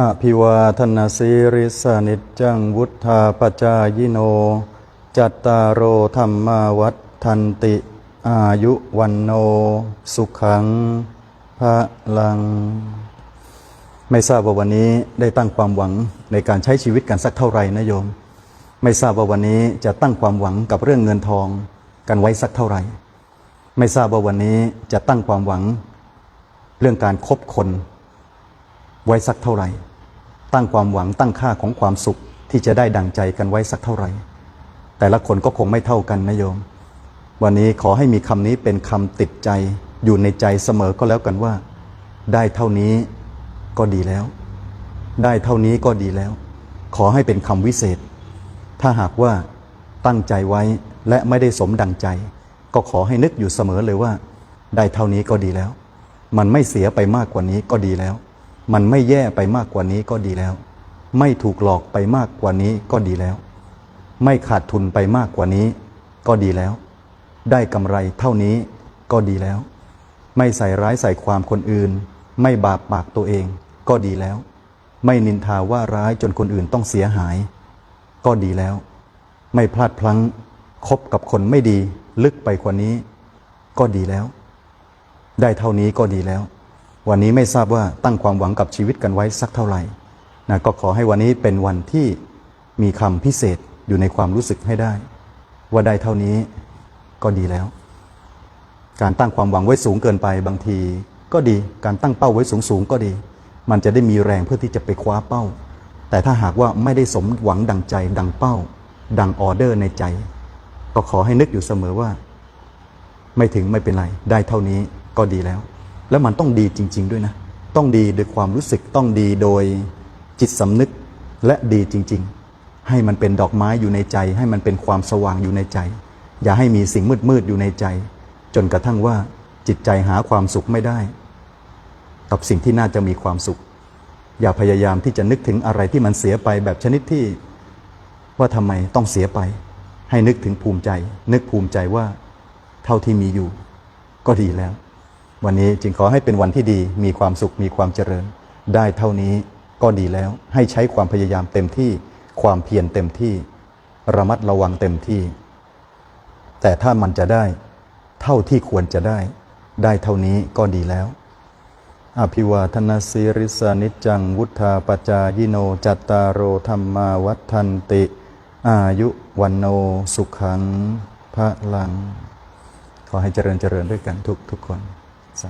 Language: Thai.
อภิวาทนาสิริสนิจจังวุธาปจายโน จัตตารโอธรรมาวัฏทันติ อายุวันโน สุขังพระลัง ไม่ทราบว่าวันนี้ได้ตั้งความหวังในการใช้ชีวิตกันสักเท่าไหร่นะโยม ไม่ทราบว่าวันนี้จะตั้งความหวังกับเรื่องเงินทองกันไว้สักเท่าไหร่ ไม่ทราบว่าวันนี้จะตั้งความหวัง เรื่องการคบคน ไว้สักเท่าไหร่ ตั้งความหวังตั้งค่าของความสุขที่จะได้ดังใจกันไว้สักเท่าไหร่ แต่ละคนก็คงไม่เท่ากันนะโยม วันนี้ขอให้มีคำนี้เป็นคำติดใจอยู่ในใจเสมอก็แล้วกันว่า ได้เท่านี้ก็ดีแล้ว ได้เท่านี้ก็ดีแล้ว ขอให้เป็นคำวิเศษ ถ้าหากว่าตั้งใจไว้และไม่ได้สมดังใจ ก็ขอให้นึกอยู่เสมอเลยว่า ได้เท่านี้ก็ดีแล้ว มันไม่เสียไปมากกว่านี้ก็ดีแล้ว มันไม่แย่ไปมากกว่านี้ก็ดีแล้ว ไม่ถูกหลอกไปมากกว่านี้ก็ดีแล้ว ไม่ขาดทุนไปมากกว่านี้ก็ดีแล้ว ได้กำไรเท่านี้ก็ดีแล้ว ไม่ใส่ร้ายใส่ความคนอื่น ไม่บาปปากตัวเองก็ดีแล้ว ไม่นินทาว่าร้ายจนคนอื่นต้องเสียหาย ก็ดีแล้ว ไม่พลาดพลั้งคบกับคนไม่ดีลึกไปกว่านี้ ก็ดีแล้ว ได้เท่านี้ก็ดีแล้ว วันนี้ไม่ทราบว่าตั้งความหวังกับชีวิตกันไว้สักเท่าไหร่นะก็ขอให้วันนี้เป็นวันที่มีคำพิเศษอยู่ในความรู้สึกให้ได้ ว่าได้เท่านี้ก็ดีแล้ว การตั้งความหวังไว้สูงเกินไปบางที ก็ดีการตั้งเป้าไว้สูงสูงๆก็ดี มันจะได้มีแรงเพื่อที่จะไปคว้าเป้า แต่ถ้าหากว่าไม่ได้สมหวังดังใจ ดังเป้า ดังออเดอร์ในใจ ก็ขอให้นึกอยู่เสมอว่า ไม่ถึงไม่เป็นไร ได้เท่านี้ก็ดีแล้ว แล้วมันต้องดีจริง ๆ ด้วยนะ ต้องดีโดยความรู้สึกต้องดีโดยจิตสำนึกและดีจริง ๆ ให้มันเป็นดอกไม้อยู่ในใจ ให้มันเป็นความสว่างอยู่ในใจ อย่าให้มีสิ่งมืดๆอยู่ในใจ จนกระทั่งว่าจิตใจหาความสุขไม่ได้ กับสิ่งที่น่าจะมีความสุข อย่าพยายามที่จะนึกถึงอะไรที่มันเสียไปแบบชนิดที่ ว่าทำไมต้องเสียไป ให้นึกถึงภูมิใจ นึกภูมิใจว่า เท่าที่มีอยู่ ก็ดีแล้ว วันนี้จึงขอให้เป็นวันที่ดีมีความสุขมีความเจริญ ได้เท่านี้ก็ดีแล้วให้ใช้ความพยายามเต็มที่ความเพียรเต็มที่ ระมัดระวังเต็มที่ แต่ถ้ามันจะได้ เท่าที่ควรจะได้ ได้เท่านี้ก็ดีแล้ว อภิวาทนาสิริสานิจัง วุธาปจายโนจัตตารโอธรรมาวัฏันติ อายุวันโนสุขังพระลัง ขอให้เจริญเจริญด้วยกันทุกทุกคน Giá.